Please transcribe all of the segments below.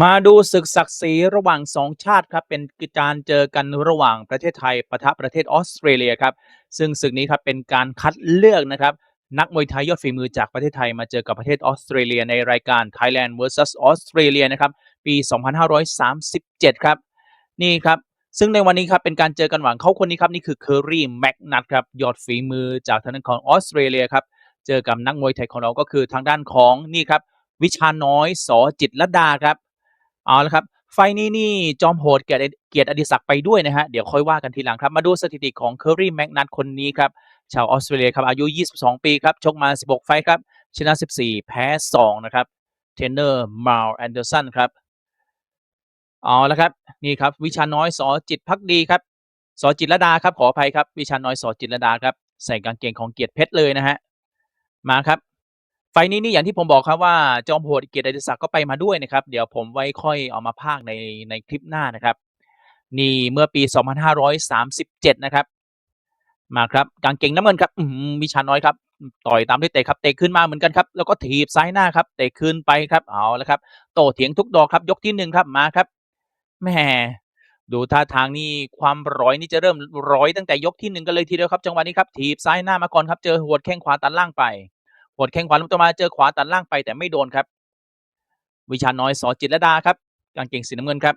มาดูศึกศักดิ์ศรีระหว่าง2ชาติครับเป็นการเจอกันระหว่างประเทศไทยปะทะประเทศออสเตรเลียครับซึ่งศึกนี้ครับเป็นการคัดเลือกนะครับนักมวยไทยยอดฝีมือจากประเทศไทยมาเจอกับประเทศออสเตรเลียในรายการ Thailand vs Australia นะครับปี 2537 ครับนี่ครับซึ่งในวันนี้ครับเป็นการเจอกันหวังเขาคนนี้ครับนี่คือเคอรี่แม็กนัทครับยอดฝีมือจากทางด้านของออสเตรเลียครับเจอกับนักมวยไทยของเราก็คือทางด้านของนี่ครับวิชาน้อยสอจิตรลดาครับ เอาละครับไฟนี้นี่จอมโหดเกียรติเกียรติอดิศักดิ์ไปด้วยนะฮะ เดี๋ยวค่อยว่ากันทีหลังครับ มาดูสถิติของเคอร์รี่แม็กนัทคนนี้ครับ ชาวออสเตรเลียครับ อายุ 22 ปีครับ ชกมา 16 ไฟครับ ชนะ 14 แพ้ 2 นะครับ เทรนเนอร์มาร์แอนเดอร์สันครับ เอาละครับ นี่ครับ วิชาน้อยสอจิตพักดีครับสอจิตรดาครับ ขออภัยครับ วิชาน้อยสอจิตรดาครับ ใส่กางเกงของเกียรติเพชรเลยนะฮะ มาครับ ไฟล์นี้นี่อย่างที่ผมบอกครับว่า จอมโหดเกียรติอดิศักดิ์ก็ไปมาด้วยนะครับ เดี๋ยวผมไว้ค่อยเอามาพากในในคลิปหน้านะครับ นี่เมื่อปี 2537 นะครับ มาครับกางเกงน้ำเงินครับมวิชาน้อยครับ ต่อยตามด้วยเตะครับเตะขึ้นมาเหมือนกันครับ แล้วก็ถีบซ้ายหน้าครับเตะขึ้นไปครับเอาละครับ โตเถียงทุกดอกครับยกที่หนึ่งครับมาครับแหมดูท่าทางนี่ความร้อยนี่จะเริ่มร้อยตั้งแต่ยกที่หนึ่งกันเลยทีเดียวครับ จังหวะนี้ครับถีบซ้ายหน้ามาก่อนครับเจอหัวแข้งขวาตัดล่างไป หัวแข้งขวาลงตัวมาเจอขวาตัดล่างไปแต่ไม่โดนครับ วิชาน้อยสอจิตรดาครับกางเกงสีน้ำเงินครับ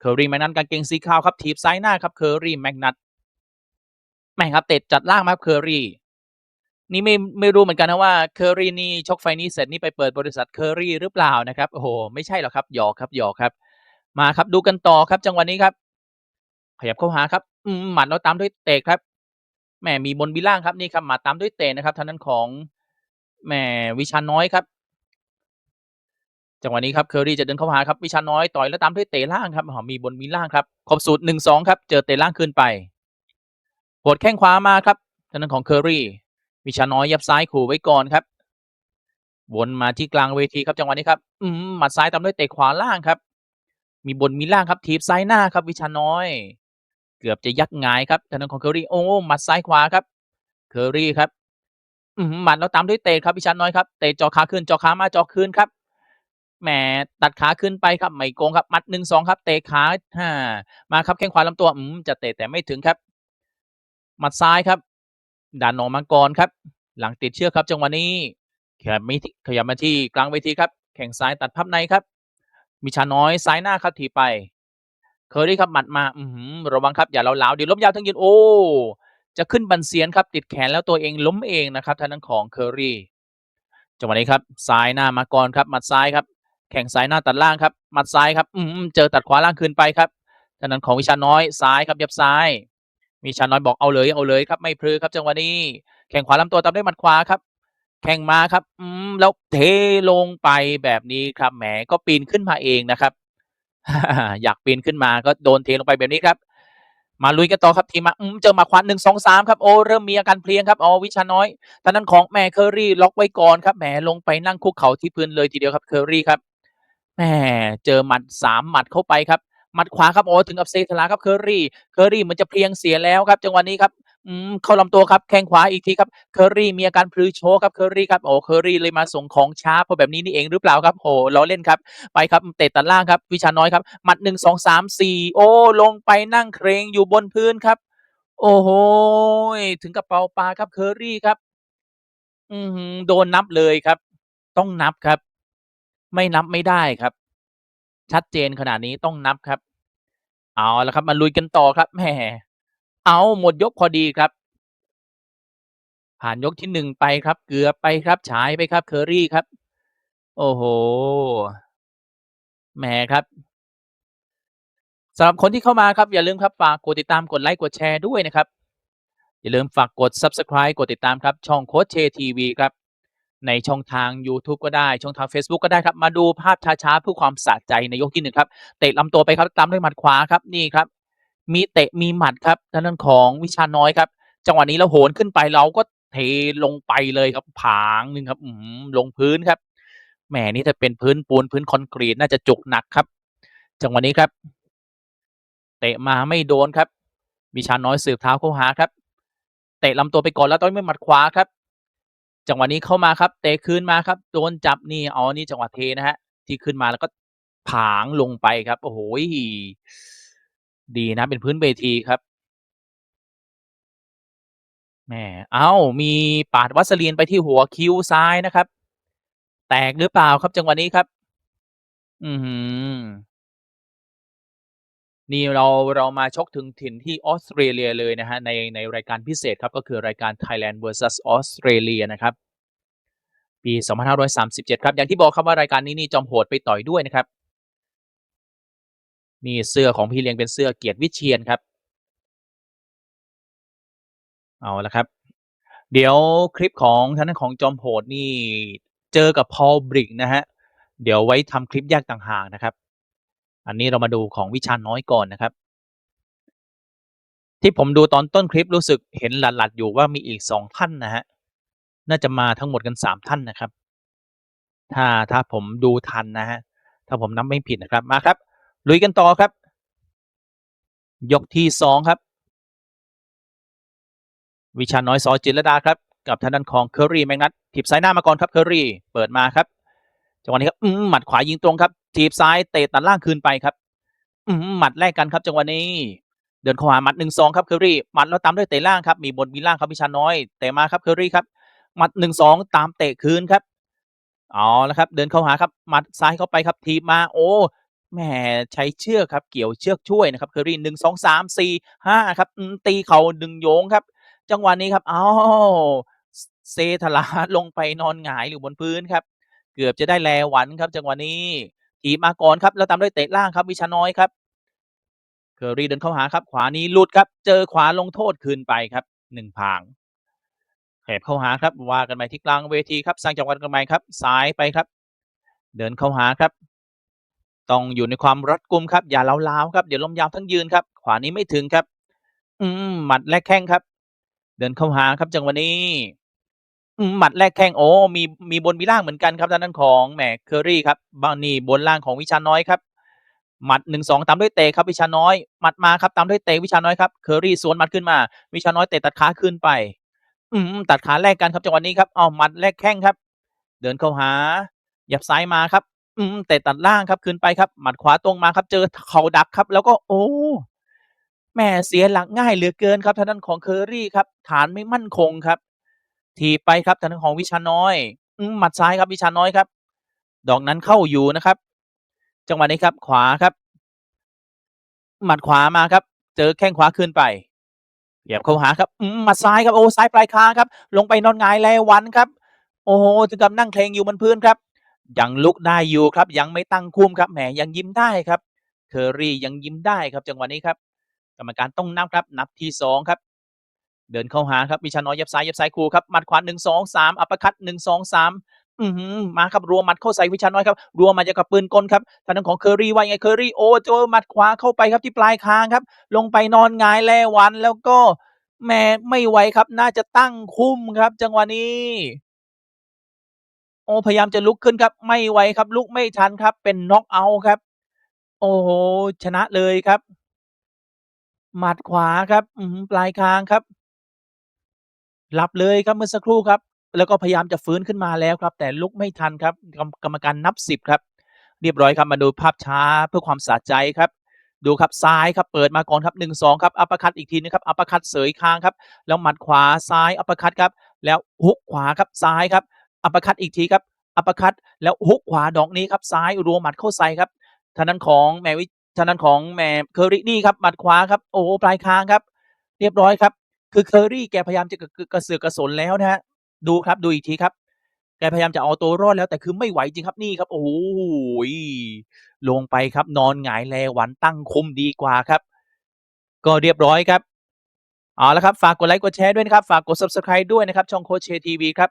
เคอรี่แมกนัทกางเกงสีขาวครับถีบซ้ายหน้าครับเคอรี่แมกนัทแม่งครับเตะจัดล่างมาครับเคอรี่นี่ไม่ไม่รู้เหมือนกันนะว่าเคอรี่นี่ชกไฟนี้เสร็จนี่ไปเปิดบริษัทเคอรี่หรือเปล่านะครับโอ้โหไม่ใช่หรอกครับหยอกครับหยอกครับ มาครับดูกันต่อครับจังหวะนี้ครับ ขยับเข้าหาครับอืมหมัดแล้วตามด้วยเตะครับแหมมีบนมีล่างครับนี่ครับหมัดตามด้วยเตะนะครับทางนั้นของ แหมวิชาน้อยครับ จังหวะนี้ครับเคอรี่จะเดินเข้าหาครับวิชาน้อยต่อยแล้วตามด้วยเตะล่างครับอ๋อมีบนมีล่างครับครบสูตรหนึ่งสองครับ เจอเตะล่างขึ้นไปหดแข้งขวามาครับทางนั้นของเคอรี่วิชาน้อยยับซ้ายขู่ไว้ก่อนครับวนมาที่กลางเวทีครับจังหวะนี้ครับ อืมหมัดซ้ายตามด้วยเตะขวาล่างครับ มีบนมีล่างครับถีบซ้ายหน้าครับ วิชาน้อย เกือบจะยักงายครับทางด้านของเคอรี่โอ้หมัดซ้ายขวาครับ เคอรี่ครับ หมัดแล้วตามด้วยเตะครับวิชาน้อยครับเตะจอขาขึ้นจอขามาจอคืนครับแหมตัดขาขึ้นไปครับไม่โกงครับ มัดหนึ่งสองครับ เตะขาฮ่ามาครับแข้งขวาลำตัวอืมจะเตะแต่ไม่ถึงครับหมัดซ้ายครับดันออกมาก่อนครับ หลังติดเชือกครับ จังหวะนี้ขยับม่ขยับมาที่กลางเวทีครับ แข่งซ้ายตัดพับในครับ มีชาน้อยซ้ายหน้าครับถีไป เคอรี่ครับหมัดมา อืมระวังครับอย่าเล้าๆเดี๋ยวล้มยาวทั้งยืนโอ้ จะขึ้นบันเซียนครับติดแขนแล้วตัวเองล้มเองนะครับทางด้านของเคอรี่จังหวะนี้ครับซ้ายหน้ามาก่อนครับหมัดซ้ายครับ แข่งซ้ายหน้าตัดล่างครับหมัดซ้ายครับอืมเจอตัดขวาล่างคืนไปครับทางด้านของวิชาน้อยซ้ายครับยับซ้ายวิชาน้อยบอกเอาเลยเอาเลยครับไม่พลือครับจังหวะนี้ แข่งขวาลำตัวตามด้วยหมัดขวาครับแข่งมาครับ อืม แล้วเทลงไปแบบนี้ครับ แหม ก็ปีนขึ้นมาเองนะครับ อยากปีนขึ้นมาก็โดนเทลงไปแบบนี้ครับ มาลุยกันต่อครับทีมมาเจอมาควันหนึ่งสองสามครับโอ้เริ่มมีอาการเพลียงครับอ๋อวิชาน้อยตอนนั้นของแม่เคอรี่ล็อกไว้ก่อนครับแหมลงไปนั่งคุกเข่าที่พื้นเลยทีเดียวครับเคอรี่ครับแหมเจอหมัดสามหมัดเข้าไปครับหมัดขวาครับโอ้ถึงกับเซทลาครับเคอรี่เคอรี่มันจะเพลียงเสียแล้วครับจังหวะนี้ครับ อืม เข้าลำตัวครับ แข้งขวาอีกทีครับ เคอรี่มีอาการพลือโชว์ครับ เคอรี่ครับ โอ้ เคอรี่เลยมาส่งของช้า เพราะแบบนี้นี่เองหรือเปล่าครับ โอ้ล้อเล่นครับ ไปครับ เตะตัดล่างครับ วิชาน้อยครับ หมัดหนึ่งสองสามสี่ โอ้ ลงไปนั่งเครงอยู่บนพื้นครับ โอ้โห ถึงกับเป่าปลาครับ เคอรี่ครับอือ โดนนับเลยครับ ต้องนับครับ ไม่นับไม่ได้ครับ ชัดเจนขนาดนี้ต้องนับครับ เอาละครับ มาลุยกันต่อครับ แหม อาหมดยกพอดีครับ ผ่านยกที่หนึ่งไปครับ เกือบไปครับ ฉายไปครับ เคอรี่ครับ โอ้โหแหมครับ สำหรับคนที่เข้ามาครับ อย่าลืมครับ ฝากกดติดตาม กดไลค์ กดแชร์ด้วยนะครับ อย่าลืมฝากกด subscribe กดติดตามครับ ช่องโค้ชเชทีวีครับ ในช่องทาง YouTube ก็ได้ ช่องทาง Facebook ก็ได้ครับ มาดูภาพช้า ๆ เพื่อความสะใจในยกที่หนึ่งครับ เตะลำตัวไปครับ ตามด้วยหมัดขวาครับ นี่ครับ มีเตะมีหมัดครับทางด้านของวิชาน้อยครับ จังหวะนี้เราโหนขึ้นไปเราก็เทลงไปเลยครับผางหนึ่งครับอืมลงพื้นครับแหมนี่ถ้าเป็นพื้นปูนพื้นคอนกรีตน่าจะจุกหนักครับ จังหวะนี้ครับ เตะมาไม่โดนครับ วิชาน้อยสืบเท้าเข้าหาครับ เตะลำตัวไปก่อนแล้วต้อยไม่หมัดขวาครับ จังหวะนี้เข้ามาครับ เตะคืนมาครับ โดนจับนี่อ๋อนี่จังหวะเทนะฮะที่ขึ้นมาแล้วก็ผางลงไปครับ โอ้โฮ ดีนะ เป็นพื้นเวทีครับ แหม เอ้า มีปาดวัสลีนไปที่หัวคิ้วซ้ายนะครับ แตกหรือเปล่าครับจังหวะนี้ครับ อือฮือ นี่เราเรามาชกถึงถิ่นที่ออสเตรเลียเลยนะครับในในรายการพิเศษครับ ก็คือรายการ Thailand vs. Australia นะครับ ปี 2537 ครับ อย่างที่บอกครับว่ารายการนี้นี่จอมโหดไปต่อยด้วยนะครับ นี่เสื้อของพี่เลี้ยงเป็นเสื้อเกียรติวิเชียรครับ เอาละครับ เดี๋ยวคลิปของทางด้านของจอมโหดนี่เจอกับ Paul Brink นะครับเดี๋ยวไว้ทำคลิปแยกต่างหากนะครับ อันนี้เรามาดูของวิชาน้อยก่อนนะครับ ที่ผมดูตอนต้นคลิปรู้สึกเห็นหลัดๆ อยู่ว่ามีอีก2ท่านนะครับน่าจะมาทั้งหมดกัน3ท่านนะครับ ถ้าถ้าผมดูทันนะครับถ้าผมนับไม่ผิดนะครับมาครับ ลุยกันต่อครับ ยกที่2ครับ วิชาน้อยส.จิตรดาครับ กับทางด้านของ Curry Magnus ถีบซ้ายหน้ามาก่อนครับ Curry เปิดมาครับจังหวะนี้ครับหมัดขวายิงตรงครับถีบซ้ายเตะตัดล่างคืนไปครับหมัดแลกกันครับจังหวะนี้ เดินเข้าหาหมัด1-2ครับ Curry หมัดแล้วตามด้วยเตะล่างครับมีบนมีล่างครับวิชาน้อยเตะมาครับ Curry ครับหมัด1-2ตามเตะคืนครับเอาละครับ เดินเข้าหาครับหมัดซ้ายเข้าไปครับถีบมาโอ้ แหม ใช้เชือกครับ เกี่ยวเชือกช่วยนะครับ Curry 1 2 3 4 5 ครับอืมตีเข่าดึงโยงครับ จังหวะนี้ครับ อ้าว เซถลาลงไปนอนหงายอยู่บนพื้นครับ เกือบจะได้แลหวันครับ จังหวะนี้ถีบมาก่อนครับ แล้วตามด้วยเตะล่างครับ วิชาน้อยครับ Curry เดินเข้าหาครับ ขวานี้หลุดครับ เจอขวาลงโทษคืนไปครับ1ผางแหกเข้าหาครับ ว่ากันใหม่ที่กลางเวทีครับ สร้างจังหวะกันใหม่ครับ ซ้ายไปครับ เดินเข้าหาครับ ต้องอยู่ในความรัดกุมครับ อย่าร้าวๆครับ เดี๋ยวล้มยาวทั้งยืนครับ ขวานี้ไม่ถึงครับ อืมหมัดแลกแข้งครับ เดินเข้าหาครับจังหวะนี้อืมหมัดแลกแข้งโอ้มีมีบนมีล่างเหมือนกันครับทางด้นของแหม Curry ครับบ้านี่บนล่างของวิชาน้อยครับหมัด1-2ตามด้วยเตะครับวิชาน้อยหมัดมาครับตามด้วยเตะวิชาน้อยครับ Curry สวนหมัดขึ้นมา วิชาน้อยเตะตัดขาคืนไป อืมตัดขาแลกกันครับจังหวะนี้ครับอ้าหมัดแลกแข้งครับ เดินเข้าหายับซ้ายมาครับ อืมเตะตัดล่างครับคืนไปครับ หมัดขวาตรงมาครับ เจอเข่าดักครับ แล้วก็โอ้แหมเสียหลักง่ายเหลือเกินครับทางด้านของ Curry ครับ ฐานไม่มั่นคงครับถีไปครับทางด้านของวิชาน้อยอหมัดซ้ายครับวิชาน้อยครับ ดอกนั้นเข้าอยู่นะครับ จังหวะนี้ครับ ขวาครับ หมัดขวามาครับ เจอแข้งขวาคืนไปเหยียบเข้าหาครับหมัดซ้ายครับโอ้ซ้ายปลายคางครับ ลงไปนอนงายแลวันครับ โอ้โฮถึงกับนั่งเคลงอยู่บนพื้นครับ ยังลุกได้อยู่ครับ ยังไม่ตั้งคุมครับแหมยังยิ้มได้ครับ Curry ยังยิ้มได้ครับจังหวะนี้ครับ กรรมการต้องนับครับ นับที่2ครับ เดินเข้าหาครับวิชาน้อยยับซ้ายยับซ้ายครูครับหมัดขวา1 2 3อัปเปอร์คัต1 2 3อื้อฮือมมาครับรัวหมัดเข้าใส่วิชาน้อยครับรัวมาอย่างกับปืนกลครับทางด้านของ Curry ว่ายังไง Curry โอ้เจอหมัดขวาเข้าไปครับที่ปลายคางครับ ลงไปนอนงายแลวันแล้วก็แหมไม่ไหวครับ น่าจะตั้งคุ้มครับ จังหวะนี้ อ้พยายามจะลุกขึ้นครับ ไม่ไหวครับ ลุกไม่ทันครับ เป็นน็อกเอาต์ครับ โอ้โฮชนะเลยครับ หมัดขวาครับปลายคางครับหลับเลยครับเมื่อสักครู่ครับ แล้วก็พยายามจะฟื้นขึ้นมาแล้วครับ แต่ลุกไม่ทันครับ กรรมกรมการนับ10ครับ เรียบร้อยครับมาดูภาพช้าเพื่อความสะใจครับดูครับซ้ายครับเปิดมาก่อนครับ1-2ครับอัปคัตอีกทีนึงครับอัปคัตเสยคางครับ แล้วหมัดขวาซ้ายอัปคัตครับ แล้วฮุกขวาครับซ้ายครับ อัปคัตอีกทีครับอัปคัตแล้วฮุกขวาดอกนี้ครับซ้ายรัวหมัดเข้าใส่ครับทางด้านของแมวิทางด้านของแหม Curry นี่ครับหมัดขวาครับโอ้ปลายคางครับ เรียบร้อยครับ คือ Curry แกพยายามจะกะกระเสือกกระสนแล้วนะครับดูครับดูอีกทีครับ แกพยายามจะเอาตัวรอดแล้วแต่คือไม่ไหวจริงครับนี่ครับโอ้โฮลงไปครับ นอนหงายแลหวันตั้งคุมดีกว่าครับ ก็เรียบร้อยครับเอาละครับ ฝากกดไลก์กดแชร์ด้วยนะครับ ฝากกด Subscribe ด้วยนะครับ ช่องโคชเชทีวีครับ